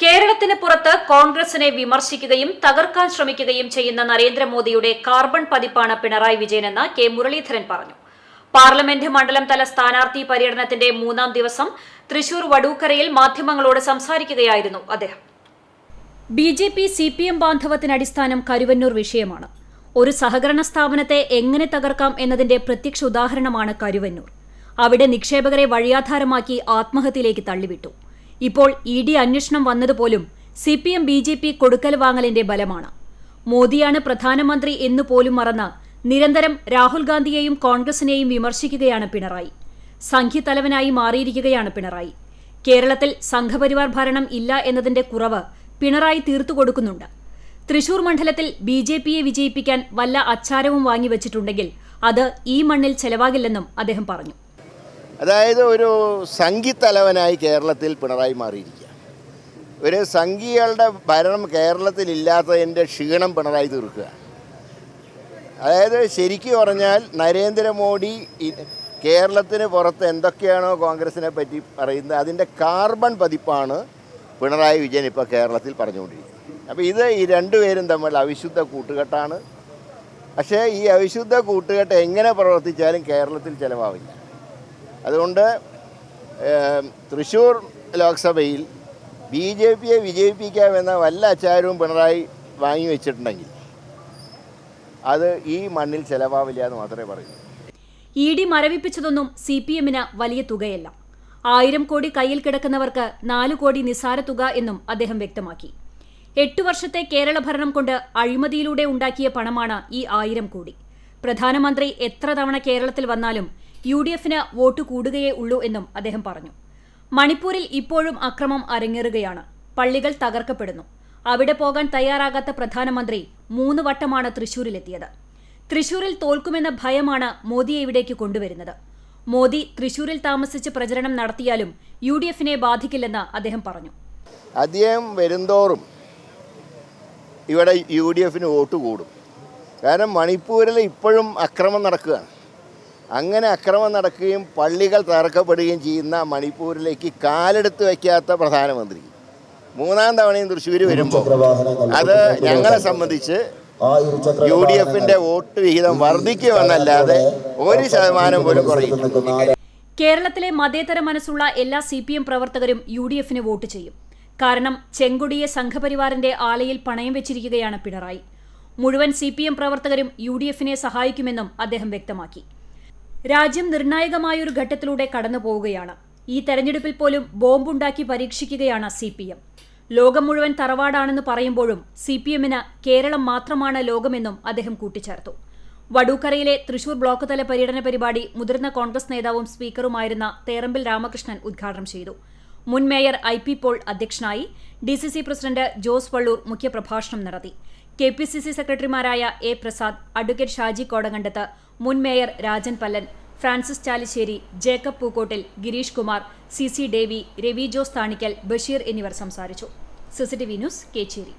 കേരളത്തിന് പുറത്ത് കോൺഗ്രസിനെ വിമർശിക്കുകയും തകർക്കാൻ ശ്രമിക്കുകയും ചെയ്യുന്ന നരേന്ദ്രമോദിയുടെ കാർബൺ പതിപ്പാണ് പിണറായി വിജയനെന്ന് കെ മുരളീധരൻ പറഞ്ഞു. പാർലമെന്റ് മണ്ഡലം തല സ്ഥാനാർത്ഥി പര്യടനത്തിന്റെ മൂന്നാം ദിവസം തൃശൂർ വടൂക്കരയിൽ മാധ്യമങ്ങളോട് സംസാരിക്കുകയായിരുന്നു അദ്ദേഹം. B J P C P M ബാന്ധവത്തിനടിസ്ഥാനം Karuvannur വിഷയമാണ്. ഒരു സഹകരണ സ്ഥാപനത്തെ എങ്ങനെ തകർക്കാം എന്നതിന്റെ പ്രത്യക്ഷ ഉദാഹരണമാണ് കരുവന്നൂർ. അവിടെ നിക്ഷേപകരെ വഴിയാധാരമാക്കി ആത്മഹത്യയിലേക്ക് തള്ളിവിട്ടു. ഇപ്പോൾ ഇ ഡി അന്വേഷണം വന്നതുപോലും C P M B J P കൊടുക്കൽ വാങ്ങലിന്റെ ബലമാണ്. മോദിയാണ് പ്രധാനമന്ത്രി എന്നു പോലും മറന്ന് നിരന്തരം രാഹുൽ ഗാന്ധിയെയും കോൺഗ്രസിനെയും വിമർശിക്കുകയാണ് പിണറായി. സംഘ്യതലവനായി മാറിയിരിക്കുകയാണ് പിണറായി. കേരളത്തിൽ സംഘപരിവാർ ഭരണം ഇല്ല എന്നതിന്റെ കുറവ് പിണറായി തീർത്തുകൊടുക്കുന്നുണ്ട് തൃശൂർ മണ്ഡലത്തിൽ ബി ജെ പിയെ വിജയിപ്പിക്കാൻ വല്ല അച്ചാരവും വാങ്ങിവച്ചിട്ടുണ്ടെങ്കിൽ അത് ഈ മണ്ണിൽ ചെലവാകില്ലെന്നും അദ്ദേഹം പറഞ്ഞു. അതായത് ഒരു സംഘിത്തലവനായി കേരളത്തിൽ പിണറായി മാറിയിരിക്കുക ഒരു സംഘികളുടെ ഭരണം കേരളത്തിൽ ഇല്ലാത്തതിന്റെ ക്ഷീണം പിണറായി തീർക്കുക അതായത് ശരിക്കും പറഞ്ഞാൽ നരേന്ദ്രമോദി കേരളത്തിന് പുറത്ത് എന്തൊക്കെയാണോ കോൺഗ്രസിനെ പറ്റി പറയുന്നത് അതിന്റെ കാർബൺ പതിപ്പാണ് പിണറായി വിജയൻ ഇപ്പോൾ കേരളത്തിൽ പറഞ്ഞുകൊണ്ടിരിക്കുന്നത്. അപ്പോൾ ഇത് ഈ രണ്ടുപേരും തമ്മിൽ അവിശുദ്ധ കൂട്ടുകെട്ടാണ്. പക്ഷേ ഈ അവിശുദ്ധ കൂട്ടുകെട്ട് എങ്ങനെ പ്രവർത്തിച്ചാലും കേരളത്തിൽ ചിലവാവില്ല. അതുകൊണ്ട് തൃശ്ശൂർ ലോക്സഭയിൽ ബി ജെ പിയെ വിജയിപ്പിക്കാമെന്ന വല്ല അച്ചാരവും പിണറായി വാങ്ങി വെച്ചിട്ടുണ്ടെങ്കിൽ അത് ഈ മണ്ണിൽ ചെലവാവില്ല എന്ന് മാത്രമേ പറയൂ ഇ ഡി മരവിപ്പിച്ചതൊന്നും സി പി എമ്മിന് വലിയ തുകയല്ല. ആയിരം കോടി കയ്യിൽ കിടക്കുന്നവർക്ക് നാലു കോടി നിസാര തുക എന്നും അദ്ദേഹം വ്യക്തമാക്കി. എട്ടു വർഷത്തെ കേരള ഭരണം കൊണ്ട് അഴിമതിയിലൂടെ ഉണ്ടാക്കിയ പണമാണ് ഈ ആയിരം കോടി. പ്രധാനമന്ത്രി എത്ര തവണ കേരളത്തിൽ വന്നാലും യു ഡി എഫിന് വോട്ട് കൂടുകയേ ഉള്ളൂ എന്നും അദ്ദേഹം പറഞ്ഞു. മണിപ്പൂരിൽ ഇപ്പോഴും അക്രമം അരങ്ങേറുകയാണ്. പള്ളികൾ തകർക്കപ്പെടുന്നു. അവിടെ പോകാൻ തയ്യാറാകാത്ത പ്രധാനമന്ത്രി മൂന്ന് വട്ടമാണ് തൃശൂരിലെത്തിയത്. തൃശൂരിൽ തോൽക്കുമെന്ന ഭയമാണ് മോദിയെ ഇവിടേക്ക് കൊണ്ടുവരുന്നത്. മോദി തൃശൂരിൽ താമസിച്ച് പ്രചരണം നടത്തിയാലും യു ഡി എഫിനെ ബാധിക്കില്ലെന്ന് അദ്ദേഹം പറഞ്ഞു. അദ്ദേഹം വരുന്തോറും ഇവിടെ യു ഡി എഫിന് വോട്ട് കൂടും. കാരണം മണിപ്പൂരിൽ ഇപ്പോഴും അക്രമം നടക്കുകയാണ്. അങ്ങനെ അക്രമം നടക്കുകയും പള്ളികൾ തകർക്കപ്പെടുകയും ചെയ്യുന്ന മണിപ്പൂരിലേക്ക് കാലെടുത്ത് വയ്ക്കാത്ത പ്രധാനമന്ത്രി. മൂന്നാം തവണയും തൃശ്ശൂർ വരുമ്പോൾ അത് ഞങ്ങളെ സംബന്ധിച്ച് യു ഡി എഫിന്റെ വോട്ട് വിഹിതം വർദ്ധിക്കുമെന്നല്ലാതെ ഒരു ശതമാനം പോലും കുറയും കേരളത്തിലെ മതേതര മനസ്സുള്ള എല്ലാ സി പി എം പ്രവർത്തകരും യു ഡി എഫിന് വോട്ട് ചെയ്യും. കാരണം ചെങ്കുടിയെ സംഘപരിവാറിന്റെ ആലയിൽ പണയം വെച്ചിരിക്കുകയാണ് പിണറായി. മുഴുവൻ സി പി എം പ്രവർത്തകരും യു ഡി എഫിനെ സഹായിക്കുമെന്നും അദ്ദേഹം വ്യക്തമാക്കി. രാജ്യം നിർണായകമായൊരു ഘട്ടത്തിലൂടെ കടന്നു പോവുകയാണ്. ഈ തെരഞ്ഞെടുപ്പിൽ പോലും ബോംബുണ്ടാക്കി പരീക്ഷിക്കുകയാണ് സി പി എം. ലോകം മുഴുവൻ തറവാടാണെന്ന് പറയുമ്പോഴും സി പി എമ്മിന് കേരളം മാത്രമാണ് ലോകമെന്നും അദ്ദേഹം കൂട്ടിച്ചേർത്തു. വടൂക്കരയിലെ തൃശൂർ ബ്ലോക്ക് തല പര്യടന പരിപാടി മുതിർന്ന കോൺഗ്രസ് നേതാവും സ്പീക്കറുമായിരുന്ന തേറമ്പിൽ രാമകൃഷ്ണൻ ഉദ്ഘാടനം ചെയ്തു. മുൻ മേയർ ഐ പി പോൾ അധ്യക്ഷനായി D C C president Jose Vallur മുഖ്യപ്രഭാഷണം നടത്തി. കെ പി സി സി സെക്രട്ടറിമാരായ എ പ്രസാദ് അഡ്വക്കേറ്റ് ഷാജി കോടകണ്ടത്ത് മുൻ mayor Rajan Pallan Francis Chalissery Jacob Pookkottil Girish Kumar C C Davy Ravi Jose Thanikkal Basheer എന്നിവർ സംസാരിച്ചു. CCTV news Kechery.